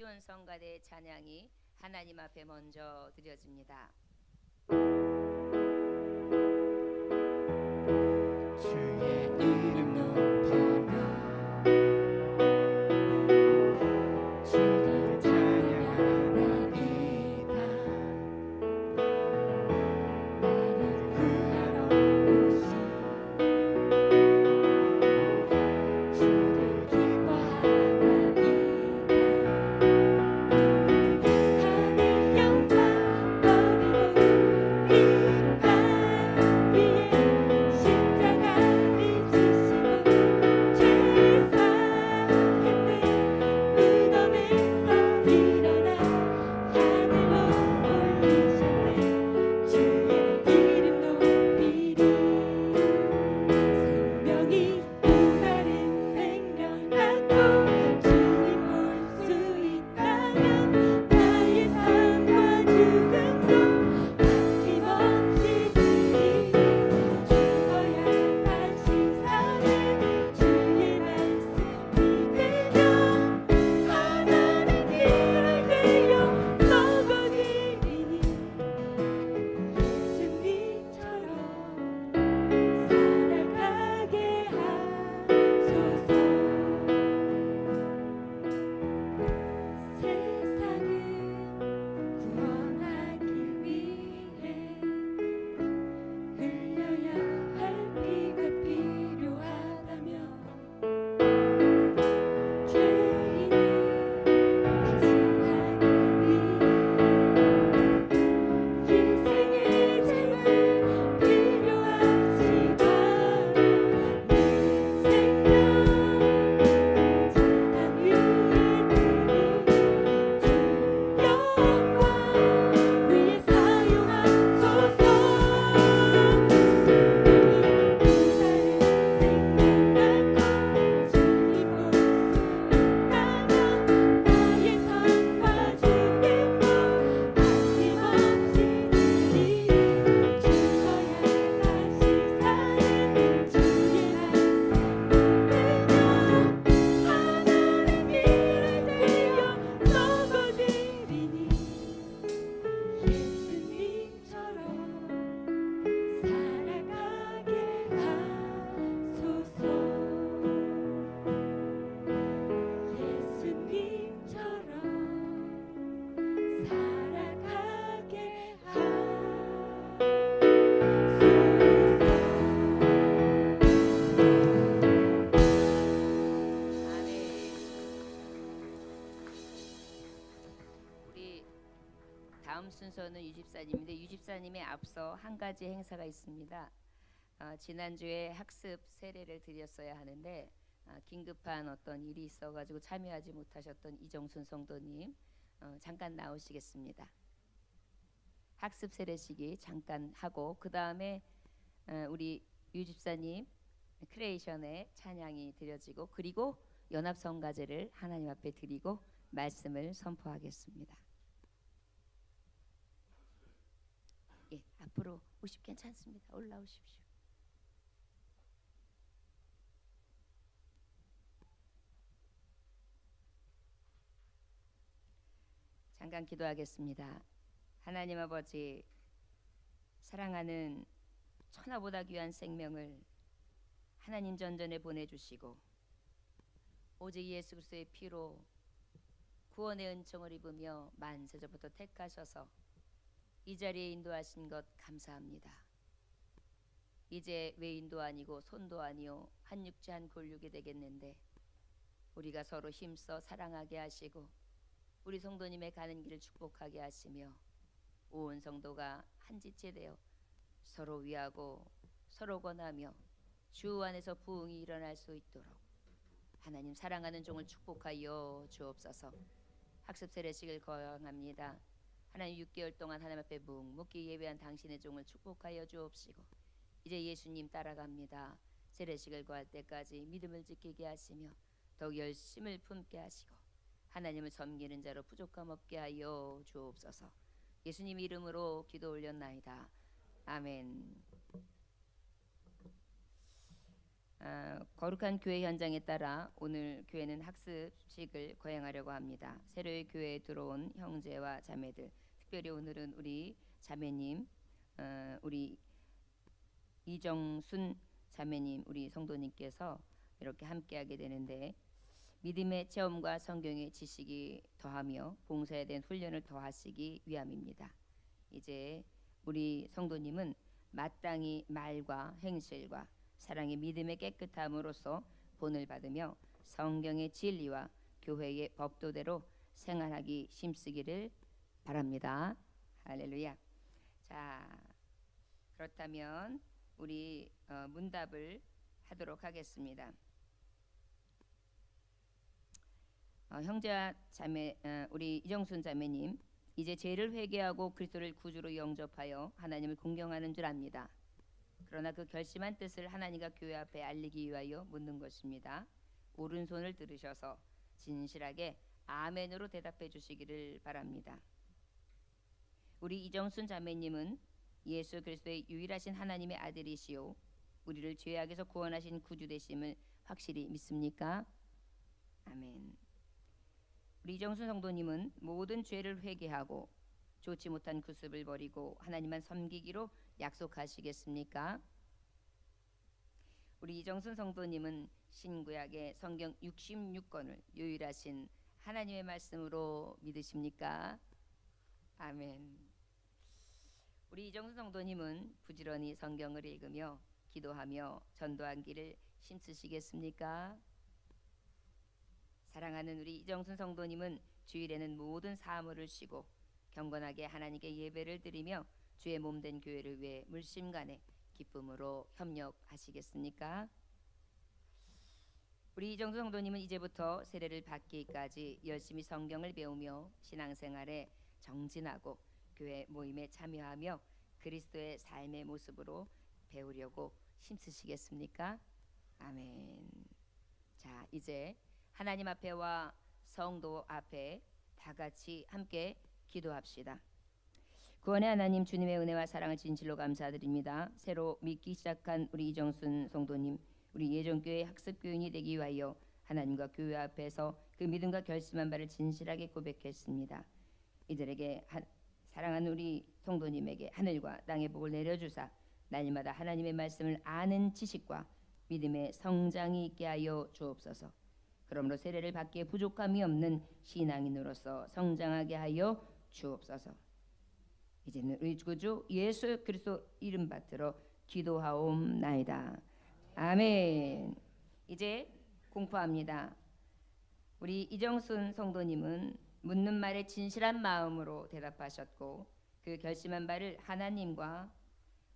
시온 성가대 찬양이 하나님 앞에 먼저 드려집니다. 순서는 유집사님인데 유집사님에 앞서 한 가지 행사가 있습니다. 어, 지난주에 학습 세례를 드렸어야 하는데 어, 긴급한 어떤 일이 있어가지고 참여하지 못하셨던 이정순 성도님 어, 잠깐 나오시겠습니다. 학습 세례식이 잠깐 하고 그 다음에 어, 우리 유집사님 크레이션의 찬양이 드려지고 그리고 연합성가제를 하나님 앞에 드리고 말씀을 선포하겠습니다. 예, 앞으로 오십 괜찮습니다. 올라오십시오. 잠깐 기도하겠습니다. 하나님 아버지 사랑하는 천하보다 귀한 생명을 하나님 전전에 보내주시고 오직 예수 그리스도의 피로 구원의 은총을 입으며 만세전부터 택하셔서 이 자리에 인도하신 것 감사합니다. 이제 외인도 아니고 손도 아니요 한 육체 한 골육이 되겠는데 우리가 서로 힘써 사랑하게 하시고 우리 성도님의 가는 길을 축복하게 하시며 온 성도가 한 지체 되어 서로 위하고 서로 권하며 주 안에서 부흥이 일어날 수 있도록 하나님 사랑하는 종을 축복하여 주옵소서. 학습 세례식을 거행합니다. 하나님 6개월 동안 하나님 앞에 묵묵히 예배한 당신의 종을 축복하여 주옵시고 이제 예수님 따라갑니다. 세례식을 거할 때까지 믿음을 지키게 하시며 더욱 열심을 품게 하시고 하나님을 섬기는 자로 부족함 없게 하여 주옵소서. 예수님 이름으로 기도 올렸나이다. 아멘. 아, 거룩한 교회 현장에 따라 오늘 교회는 학습식을 거행하려고 합니다. 새로이 교회에 들어온 형제와 자매들, 특별히 오늘은 우리 자매님, 어, 우리 이정순 자매님, 우리 성도님께서 이렇게 함께하게 되는데 믿음의 체험과 성경의 지식이 더하며 봉사에 대한 훈련을 더하시기 위함입니다. 이제 우리 성도님은 마땅히 말과 행실과 사랑의 믿음의 깨끗함으로써 본을 받으며 성경의 진리와 교회의 법도대로 생활하기 힘쓰기를 바랍니다. 할렐루야. 자, 그렇다면 우리 어, 문답을 하도록 하겠습니다. 어, 형제와 자매, 어, 우리 이정순 자매님, 이제 죄를 회개하고 그리스도를 구주로 영접하여 하나님을 공경하는 줄 압니다. 그러나 그 결심한 뜻을 하나님과 교회 앞에 알리기 위하여 묻는 것입니다. 오른손을 들으셔서 진실하게 아멘으로 대답해 주시기를 바랍니다. 우리 이정순 자매님은 예수 그리스도의 유일하신 하나님의 아들이시오 우리를 죄악에서 구원하신 구주 되심을 확실히 믿습니까? 아멘. 우리 이정순 성도님은 모든 죄를 회개하고 좋지 못한 구습을 버리고 하나님만 섬기기로 약속하시겠습니까? 우리 이정순 성도님은 신구약의 성경 66권을 유일하신 하나님의 말씀으로 믿으십니까? 아멘. 우리 이정순 성도님은 부지런히 성경을 읽으며 기도하며 전도하기를 힘쓰시겠습니까? 사랑하는 우리 이정순 성도님은 주일에는 모든 사물을 쉬고 경건하게 하나님께 예배를 드리며 주의 몸된 교회를 위해 물심간에 기쁨으로 협력하시겠습니까? 우리 이정순 성도님은 이제부터 세례를 받기까지 열심히 성경을 배우며 신앙생활에 정진하고 교회 모임에 참여하며 그리스도의 삶의 모습으로 배우려고 힘쓰시겠습니까? 아멘. 자, 이제 하나님 앞에와 성도 앞에 다 같이 함께 기도합시다. 구원의 하나님 주님의 은혜와 사랑을 진실로 감사드립니다. 새로 믿기 시작한 우리 이정순 성도님, 우리 예전교회 학습교인이 되기 위하여 하나님과 교회 앞에서 그 믿음과 결심한 바를 진실하게 고백했습니다. 이들에게 한, 사랑하는 우리 성도님에게 하늘과 땅의 복을 내려주사 날마다 하나님의 말씀을 아는 지식과 믿음의 성장이 있게 하여 주옵소서. 그러므로 세례를 받기에 부족함이 없는 신앙인으로서 성장하게 하여 주옵소서. 이제는 우리 구주 예수 그리스도 이름 받들어 기도하옵나이다. 아멘. 이제 공포합니다. 우리 이정순 성도님은 묻는 말에 진실한 마음으로 대답하셨고 그 결심한 바를 하나님과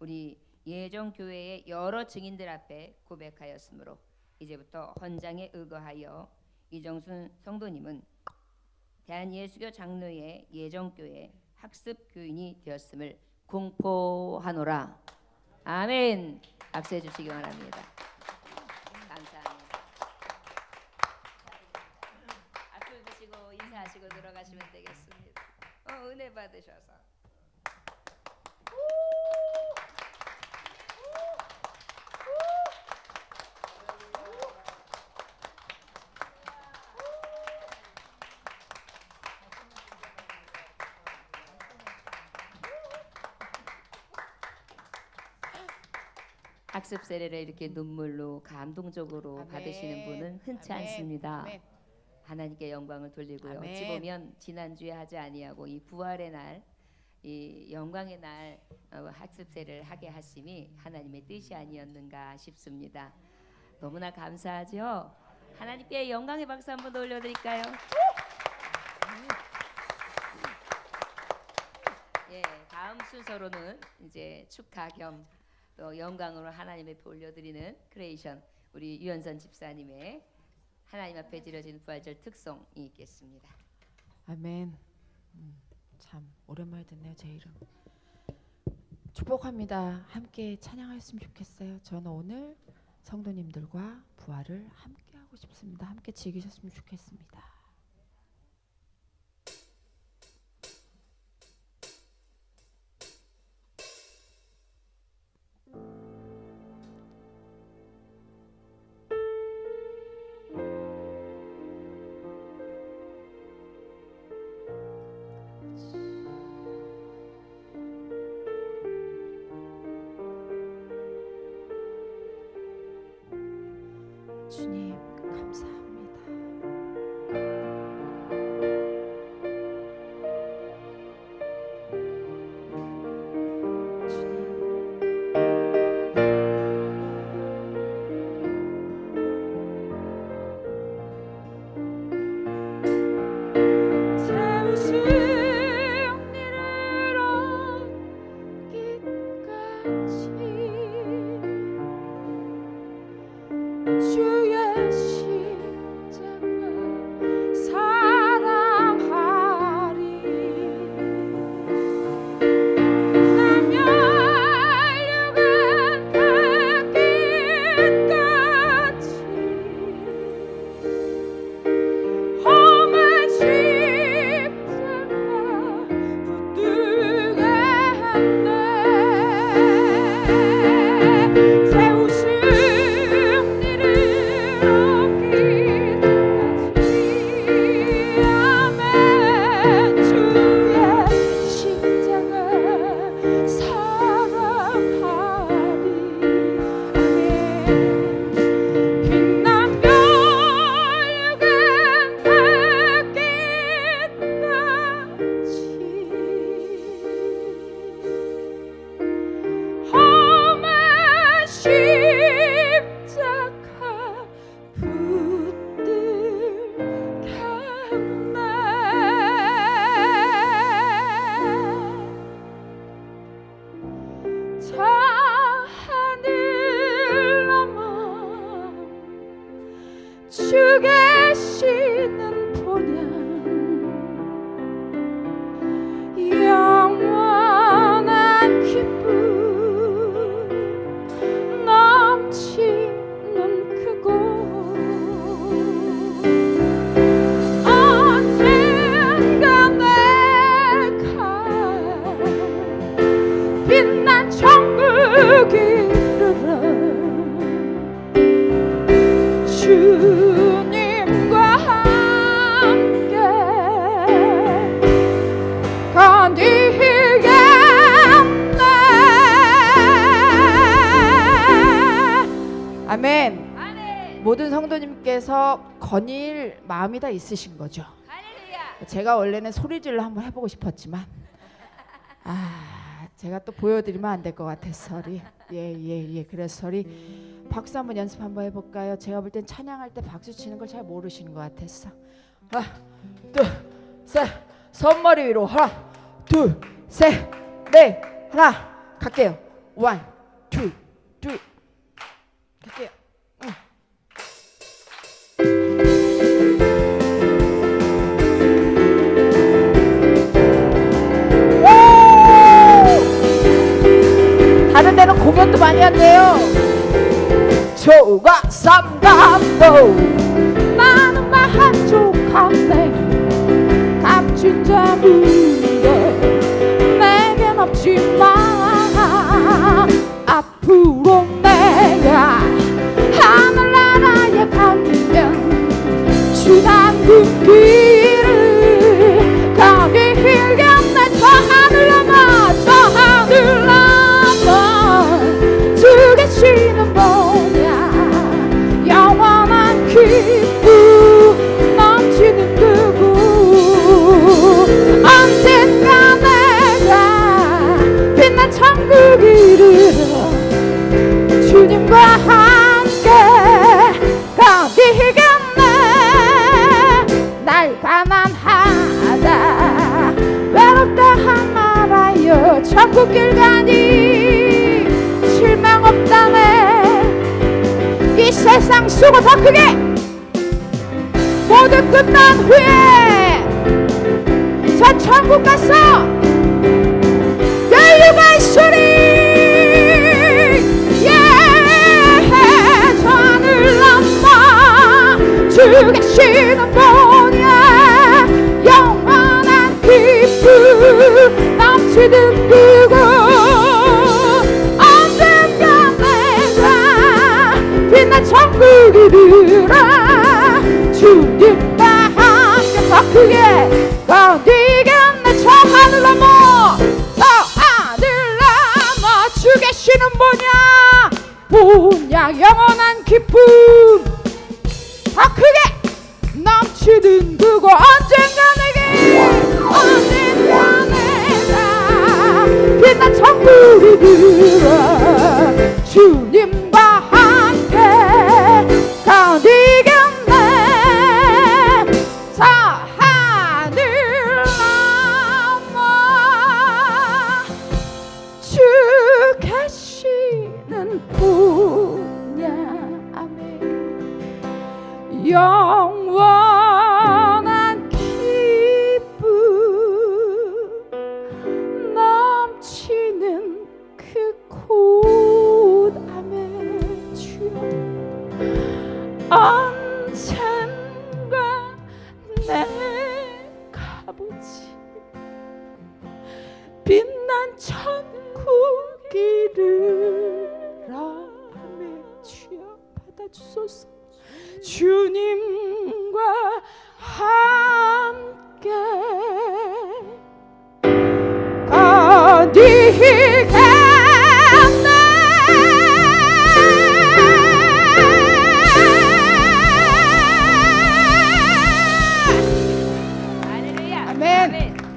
우리 예정 교회의 여러 증인들 앞에 고백하였으므로 이제부터 헌장에 의거하여 이정순 성도님은 대한예수교 장로의 예정교회 학습 교인이 되었음을 공포하노라. 아멘. 박수해 주시기 바랍니다. 앞을 드시고 인사하시고 들어가시면 되겠습니다. 어, 은혜 받으셔서. 학습 세례를 이렇게 눈물로 감동적으로 아멘. 받으시는 분은 흔치 아멘. 않습니다. 아멘. 하나님께 영광을 돌리고요. 아멘. 어찌 보면 지난주에 하지 아니하고 이 부활의 날, 이 영광의 날 어, 학습세를 하게 하심이 하나님의 뜻이 아니었는가 싶습니다. 너무나 감사하죠. 하나님께 영광의 박수 한 번 더 올려드릴까요? 예, 다음 순서로는 이제 축하 겸 또 영광으로 하나님 앞에 올려드리는 크레이션 우리 유현선 집사님의 하나님 앞에 드려진 부활절 특송이 있겠습니다. 아멘. 음, 참 오랜만에 듣네요 제 이름. 축복합니다. 함께 찬양하였으면 좋겠어요. 저는 오늘 성도님들과 부활을 함께 하고 싶습니다. 함께 즐기셨으면 좋겠습니다. 감 주 아멘. 아멘. 모든 성도님께서 건일 마음이 다 있으신 거죠. 할렐루야. 제가 원래는 소리질로 한번 해보고 싶었지만 아 제가 또 보여드리면 안 될 것 같아서 리 예예 예, 그래서 소리 박수 한번 연습 한번 해볼까요? 제가 볼 땐 찬양할 때 박수 치는 걸 잘 모르시는 것 같았어. 하나 둘셋 손머리 위로 하나 둘셋넷 하나 갈게요. 원, 투, 둘 공연도 많이 한대요. 조가 삼갑도 모두 끝난 후에 저 천국 가서 여유가 있으리. 예저 하늘 넘어 주 계시는 뭐냐? 영원한 기쁨 넘치는 그곳. 언젠가 내가 빛난 천국 이르라 빛난 천국이를 라함에 주여 받아 주소서. 주님과 함께